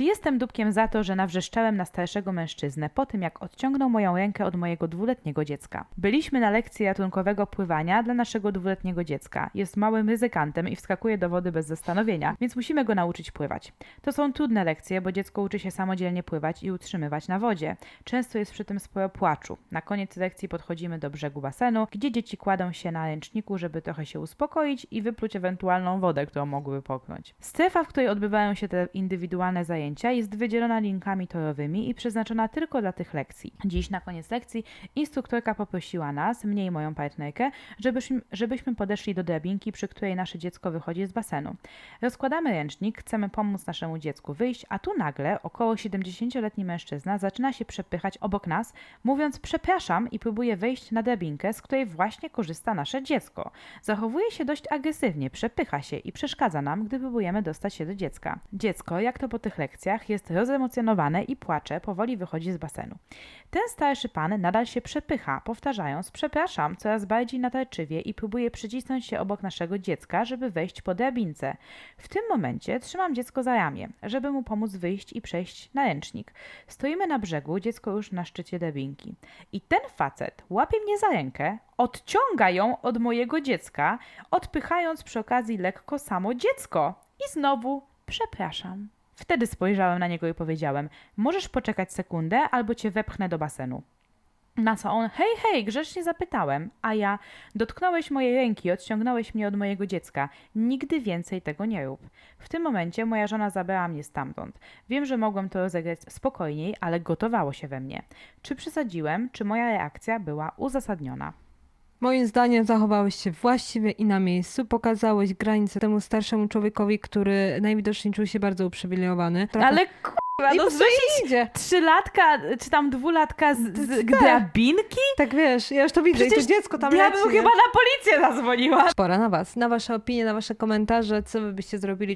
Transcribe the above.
Czy jestem dupkiem za to, że nawrzeszczałem na starszego mężczyznę po tym, jak odciągnął moją rękę od mojego dwuletniego dziecka? Byliśmy na lekcji ratunkowego pływania dla naszego dwuletniego dziecka. Jest małym ryzykantem i wskakuje do wody bez zastanowienia, więc musimy go nauczyć pływać. To są trudne lekcje, bo dziecko uczy się samodzielnie pływać i utrzymywać na wodzie. Często jest przy tym sporo płaczu. Na koniec lekcji podchodzimy do brzegu basenu, gdzie dzieci kładą się na ręczniku, żeby trochę się uspokoić i wypluć ewentualną wodę, którą mogłyby poknąć. Strefa, w której odbywają się te indywidualne zajęcia, jest wydzielona linkami torowymi i przeznaczona tylko dla tych lekcji. Dziś na koniec lekcji instruktorka poprosiła nas, mnie i moją partnerkę, żebyśmy, żebyśmy podeszli do drabinki, przy której nasze dziecko wychodzi z basenu. Rozkładamy ręcznik, chcemy pomóc naszemu dziecku wyjść, a tu nagle około 70-letni mężczyzna zaczyna się przepychać obok nas, mówiąc przepraszam i próbuje wejść na drabinkę, z której właśnie korzysta nasze dziecko. Zachowuje się dość agresywnie, przepycha się i przeszkadza nam, gdy próbujemy dostać się do dziecka. Dziecko, jak to po tych lekcjach, jest rozemocjonowane i płacze, powoli wychodzi z basenu. Ten starszy pan nadal się przepycha, powtarzając przepraszam coraz bardziej natarczywie i próbuje przycisnąć się obok naszego dziecka, żeby wejść po drabince. W tym momencie trzymam dziecko za ramię, żeby mu pomóc wyjść i przejść na ręcznik. Stoimy na brzegu, dziecko już na szczycie drabinki. I ten facet łapie mnie za rękę, odciąga ją od mojego dziecka, odpychając przy okazji lekko samo dziecko. I znowu przepraszam. Wtedy spojrzałem na niego i powiedziałem: Możesz poczekać sekundę, albo cię wepchnę do basenu. Na co on, hej, hej, grzecznie zapytałem, a ja, dotknąłeś mojej ręki, odciągnąłeś mnie od mojego dziecka, nigdy więcej tego nie rób. W tym momencie moja żona zabrała mnie stamtąd. Wiem, że mogłem to rozegrać spokojniej, ale gotowało się we mnie. Czy przesadziłem, czy moja reakcja była uzasadniona? Moim zdaniem zachowałeś się właściwie i na miejscu. Pokazałeś granice temu starszemu człowiekowi, który najwidoczniej czuł się bardzo uprzywilejowany. Trochę- Ale kurwa, I no co idzie? trzylatka, czy tam dwulatka z, z tak. drabinki? Tak wiesz, ja już to widzę Przecież i to dziecko tam ja leci. bym nie? chyba na policję zadzwoniła. Pora na was, na wasze opinie, na wasze komentarze, co wy byście zrobili.